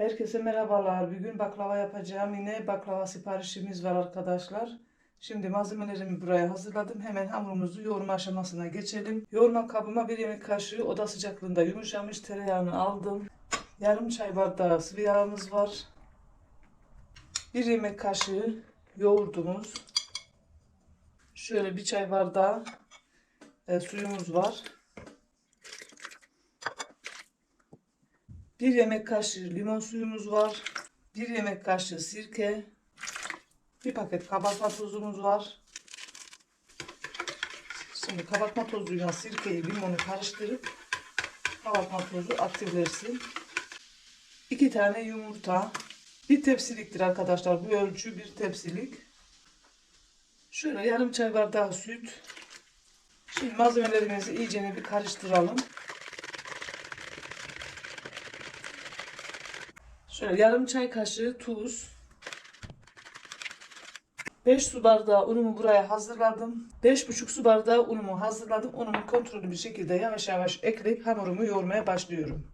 Herkese merhabalar. Bugün baklava yapacağım. Yine baklava siparişimiz var arkadaşlar. Şimdi malzemelerimi buraya hazırladım. Hemen hamurumuzu yoğurma aşamasına geçelim. Yoğurma kabıma bir yemek kaşığı oda sıcaklığında yumuşamış tereyağını aldım. Yarım çay bardağı sıvı yağımız var. Bir yemek kaşığı yoğurdumuz. Şöyle bir çay bardağı e, suyumuz var. Bir yemek kaşığı limon suyumuz var. Bir yemek kaşığı sirke. Bir paket kabartma tozumuz var. Şimdi kabartma tozuyla sirkeyi, limonu karıştırıp kabartma tozu aktifleşsin. İki tane yumurta. Bir tepsiliktir arkadaşlar. Bu ölçü bir tepsilik. Şöyle yarım çay bardağı süt. Şimdi malzemelerimizi iyice bir karıştıralım. Şöyle yarım çay kaşığı tuz. 5 su bardağı unumu buraya hazırladım. 5,5 su bardağı unumu hazırladım. Unumu kontrollü bir şekilde yavaş yavaş ekleyip hamurumu yoğurmaya başlıyorum.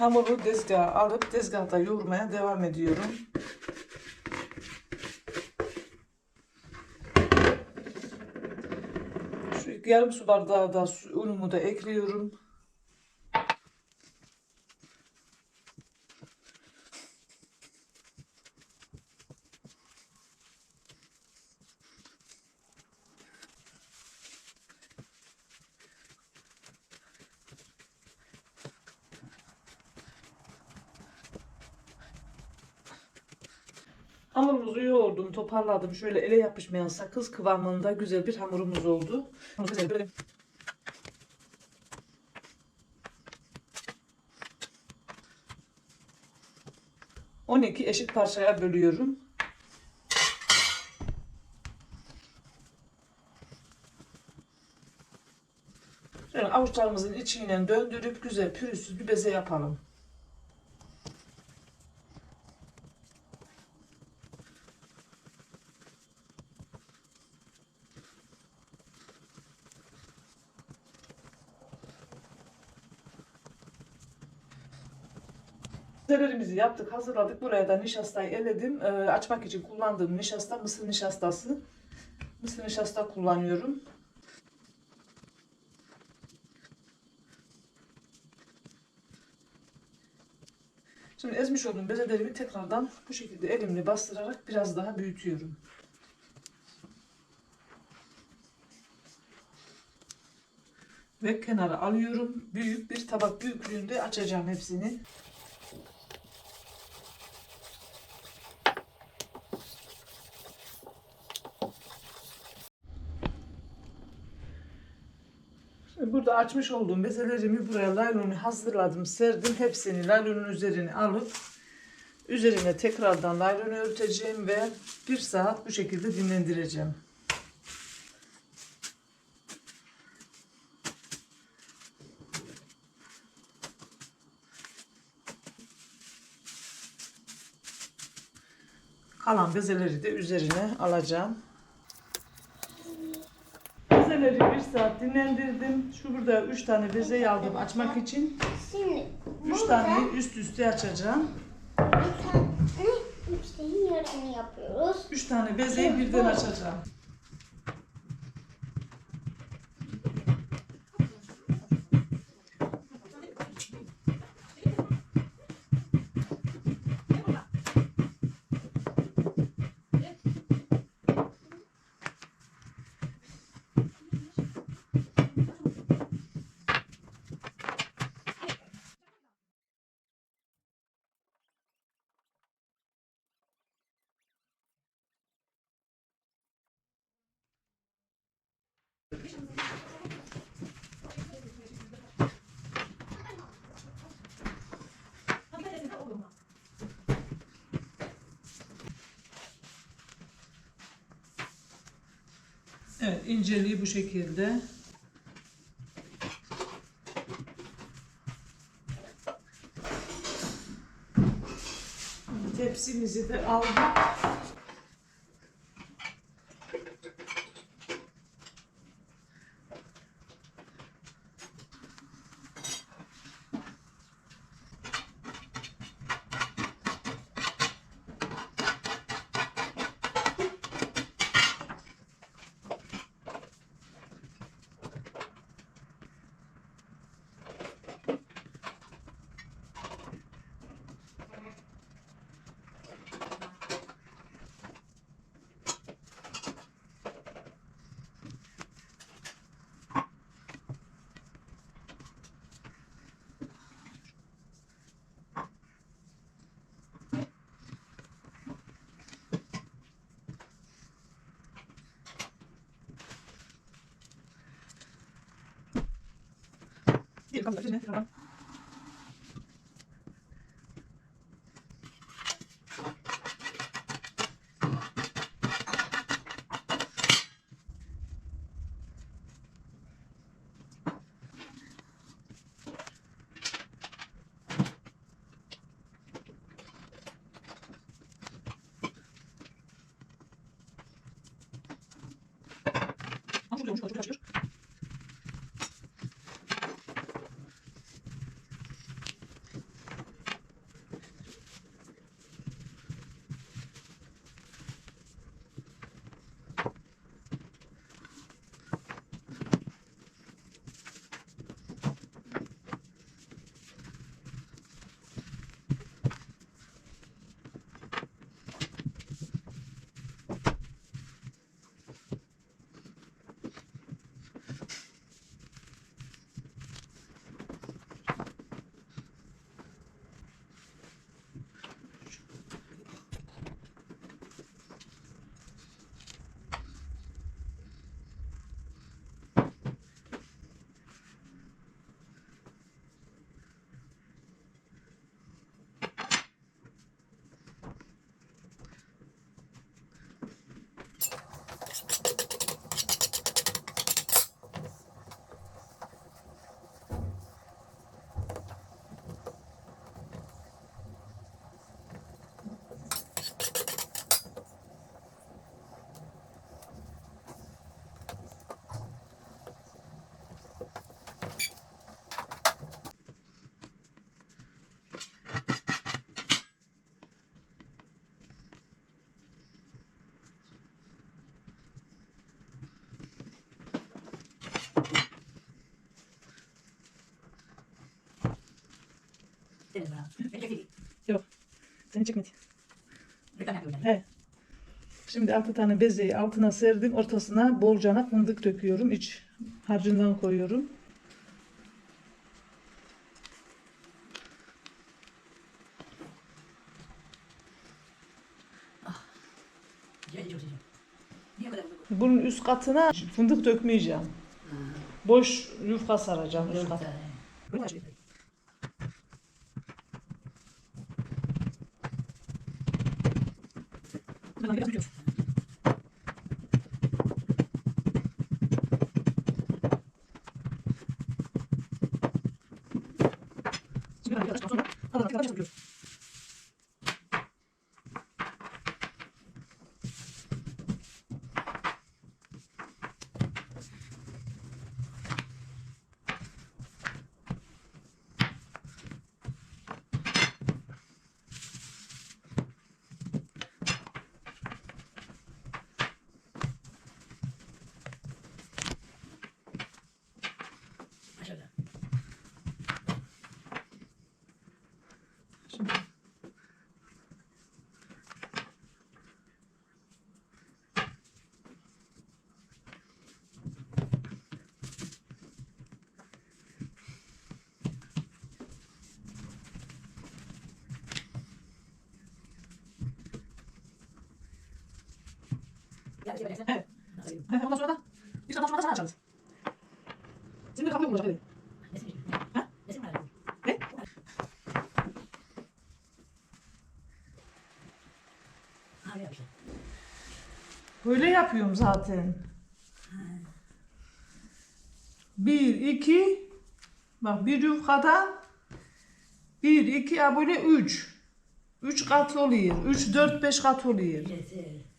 Hamuru tezgaha alıp tezgahta yoğurmaya devam ediyorum. Şu yarım su bardağı da unumu da ekliyorum. Hamurumuzu yoğurdum, toparladım. Şöyle ele yapışmayan sakız kıvamında güzel bir hamurumuz oldu. Güzel böyle 12 eşit parçaya bölüyorum. Şöyle avuçlarımızın içinden döndürüp güzel pürüzsüz bir beze yapalım. Bezelerimizi yaptık, hazırladık. Buraya da nişastayı eledim. Ee, açmak için kullandığım nişasta mısır nişastası. Mısır nişasta kullanıyorum. Şimdi ezmiş olduğum bezelerimi tekrardan bu şekilde elimle bastırarak biraz daha büyütüyorum. Ve kenara alıyorum. Büyük bir tabak büyüklüğünde açacağım hepsini. Şimdi burada açmış olduğum bezelerimi buraya laylonu hazırladım, serdim. Hepsini laylonun üzerine alıp üzerine tekrardan laylonu örteceğim ve bir saat bu şekilde dinlendireceğim. Kalan bezeleri de üzerine alacağım. Bezeleri bir saat dinlendirdim. Şu burada üç tane bezeyi aldım açmak için. Şimdi Üç burada tane üst üste açacağım. bir tane üçteyin yarısını yapıyoruz. Üç tane bezeyi birden açacağım. Evet inceliği bu şekilde. Tepsimizi de aldık. Bir kamera üzerine tekrardan. Yok. Reklam yapıyorum. He. Şimdi altı tane bezeyi altına serdim. Ortasına bolcana fındık döküyorum. İç harcından koyuyorum. Bunun üst katına fındık dökmeyeceğim. Boş yufka saracağım üst katına. Aku. Gel, gel, gel. Evet. Ondan sonra da bir ondan sonra da sana açarız. Şimdi kapıyı bulacak çekiyorum. Ha? Ne? Böyle yapıyorum zaten. Bir, iki, bak bir yufkadan bir, iki, böyle üç. 3 kat oluyor. 3 4 5 kat oluyor. Yeter.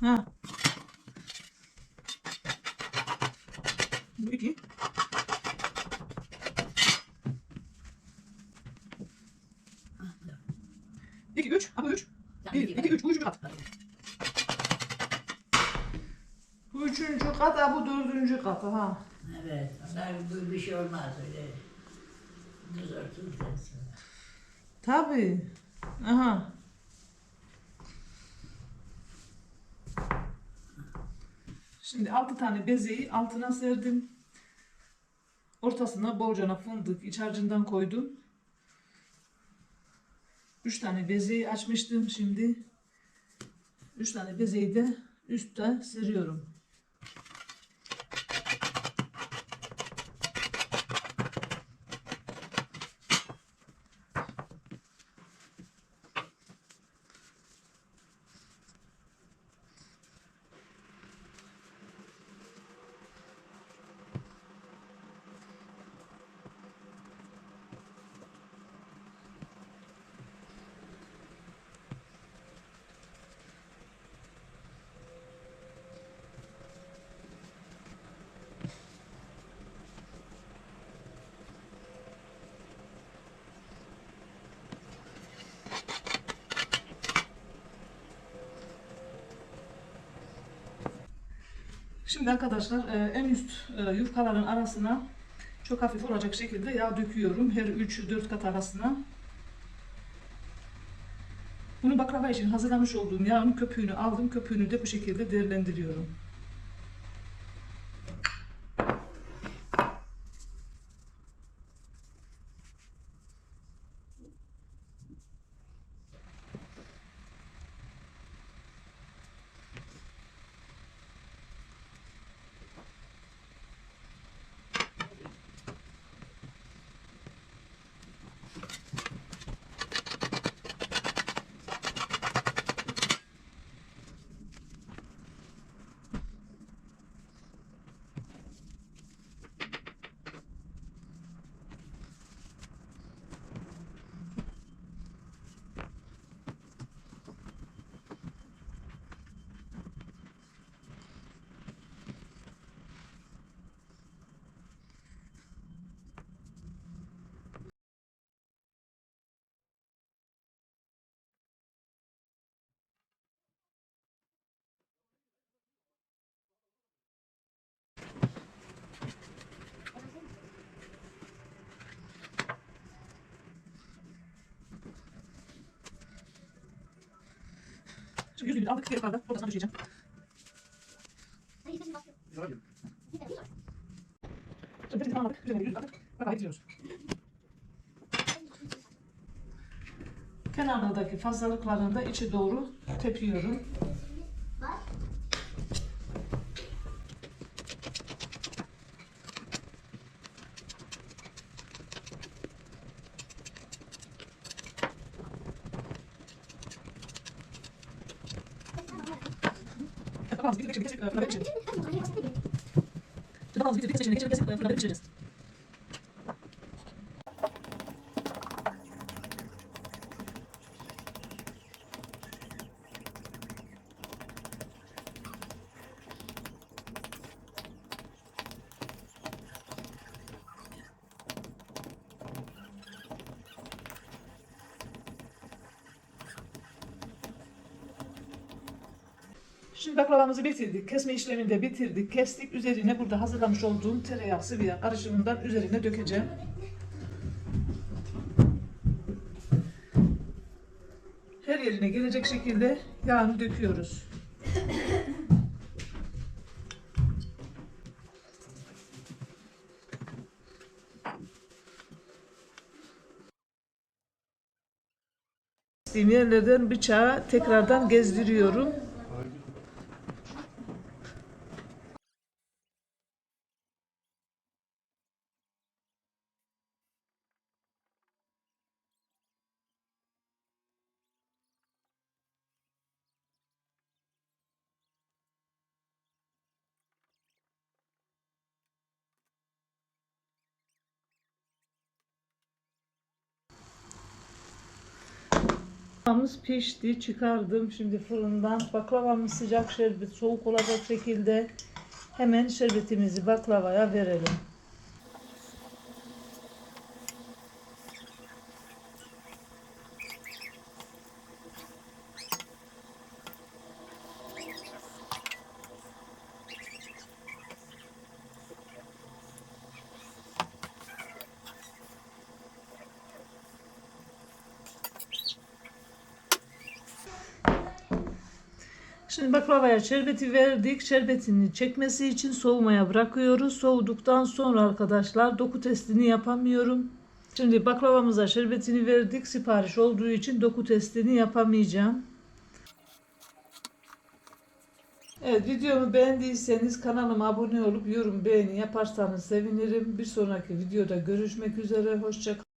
Ha. Bu iki. Ha, dur. İki, üç. Ha bu üç. Tamam, Bir, iki, üç. Bu üçüncü kat. Bu üçüncü kat, ha dördüncü kat. Ha. Evet. Onlar bu bir şey olmaz öyle. Düz sonra. Tabii. Aha. Şimdi altı tane bezeyi altına serdim. Ortasına bolcana fındık iç harcından koydum. Üç tane bezeyi açmıştım şimdi. Üç tane bezeyi de üstte seriyorum. Şimdi arkadaşlar e, en üst e, yufkaların arasına çok hafif olacak şekilde yağ döküyorum. Her 3-4 kat arasına. Bunu baklava için hazırlamış olduğum yağın köpüğünü aldım. Köpüğünü de bu şekilde değerlendiriyorum. Şimdi yüzünü aldık geri kaldı. Ortasına düşeceğim. Şimdi hepsini aldık. Üzerine yüzünü aldık. Bakalım bitiriyoruz. Kenarlardaki fazlalıklarını da içe doğru tepiyorum. Tamam, bitir, bitir, bitir, fırına bitir. Tamam, bitir, bitir, seçeneği, bitir, bitir, fırına bitir, bitireceğiz. Şimdi baklavamızı bitirdik. Kesme işlemini de bitirdik. Kestik. Üzerine burada hazırlamış olduğum tereyağı sıvı yağ karışımından üzerine dökeceğim. Her yerine gelecek şekilde yağını döküyoruz. Kestiğim yerlerden bıçağı tekrardan gezdiriyorum. Baklavamız pişti, çıkardım şimdi fırından. Baklavamız sıcak şerbet, soğuk olacak şekilde hemen şerbetimizi baklavaya verelim. Şimdi baklavaya şerbeti verdik. Şerbetini çekmesi için soğumaya bırakıyoruz. Soğuduktan sonra arkadaşlar doku testini yapamıyorum. Şimdi baklavamıza şerbetini verdik. Sipariş olduğu için doku testini yapamayacağım. Evet videomu beğendiyseniz kanalıma abone olup yorum beğeni yaparsanız sevinirim. Bir sonraki videoda görüşmek üzere. Hoşçakalın.